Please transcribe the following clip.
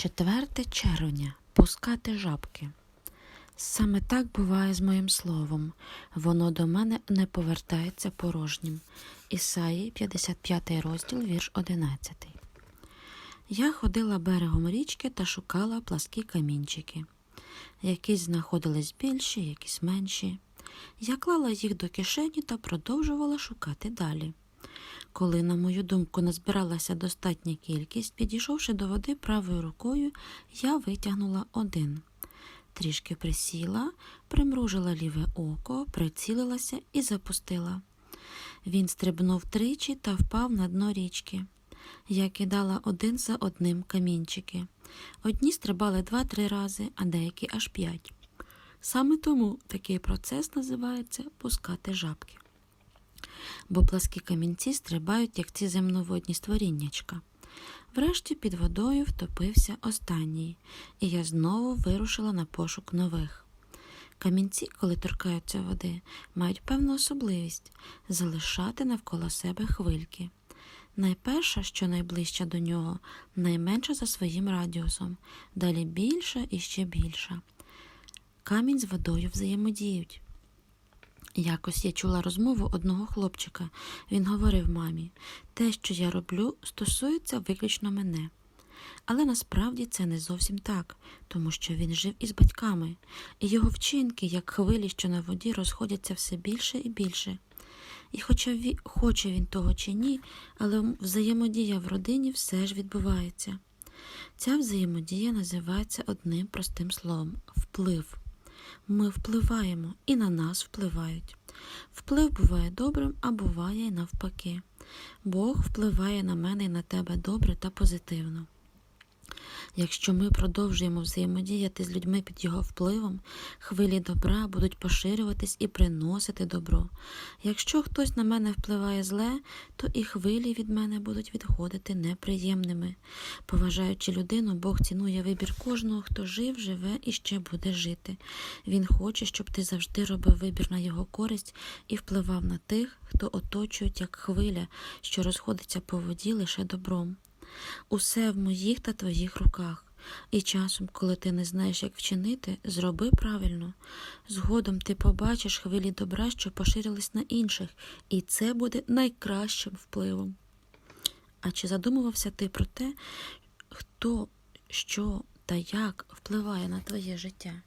4 червня. Пускати жабки. Саме так буває з моїм словом. Воно до мене не повертається порожнім. Ісаї, 55 розділ, вірш 11. Я ходила берегом річки та шукала пласкі камінчики. Якісь знаходились більші, якісь менші. Я клала їх до кишені та продовжувала шукати далі. Коли, на мою думку, назбиралася достатня кількість, підійшовши до води правою рукою, я витягнула один. Трішки присіла, примружила ліве око, прицілилася і запустила. Він стрибнув тричі та впав на дно річки. Я кидала один за одним камінчики. Одні стрибали два-три рази, а деякі аж п'ять. Саме тому такий процес називається пускати жабки. Бо пласкі камінці стрибають, як ці земноводні створіннячка. Врешті під водою втопився останній, і я знову вирушила на пошук нових. Камінці, коли торкаються води, мають певну особливість залишати навколо себе хвильки. Найперша, що найближча до нього, найменша за своїм радіусом, далі більша і ще більша. Камінь з водою взаємодіють. Якось я чула розмову одного хлопчика. Він говорив мамі, те, що я роблю, стосується виключно мене. Але насправді це не зовсім так, тому що він жив із батьками, і його вчинки, як хвилі, що на воді, розходяться все більше і більше. І хоча ві... хоче він того чи ні, але взаємодія в родині все ж відбувається. Ця взаємодія називається одним простим словом вплив. Ми впливаємо і на нас впливають. Вплив буває добрим, а буває і навпаки. Бог впливає на мене і на тебе добре та позитивно. Якщо ми продовжуємо взаємодіяти з людьми під його впливом, хвилі добра будуть поширюватись і приносити добро. Якщо хтось на мене впливає зле, то і хвилі від мене будуть відходити неприємними. Поважаючи людину, Бог цінує вибір кожного, хто жив, живе і ще буде жити. Він хоче, щоб ти завжди робив вибір на його користь і впливав на тих, хто оточують як хвиля, що розходиться по воді лише добром. Усе в моїх та твоїх руках. І часом, коли ти не знаєш, як вчинити, зроби правильно. Згодом ти побачиш хвилі добра, що поширились на інших, і це буде найкращим впливом. А чи задумувався ти про те, хто, що та як впливає на твоє життя?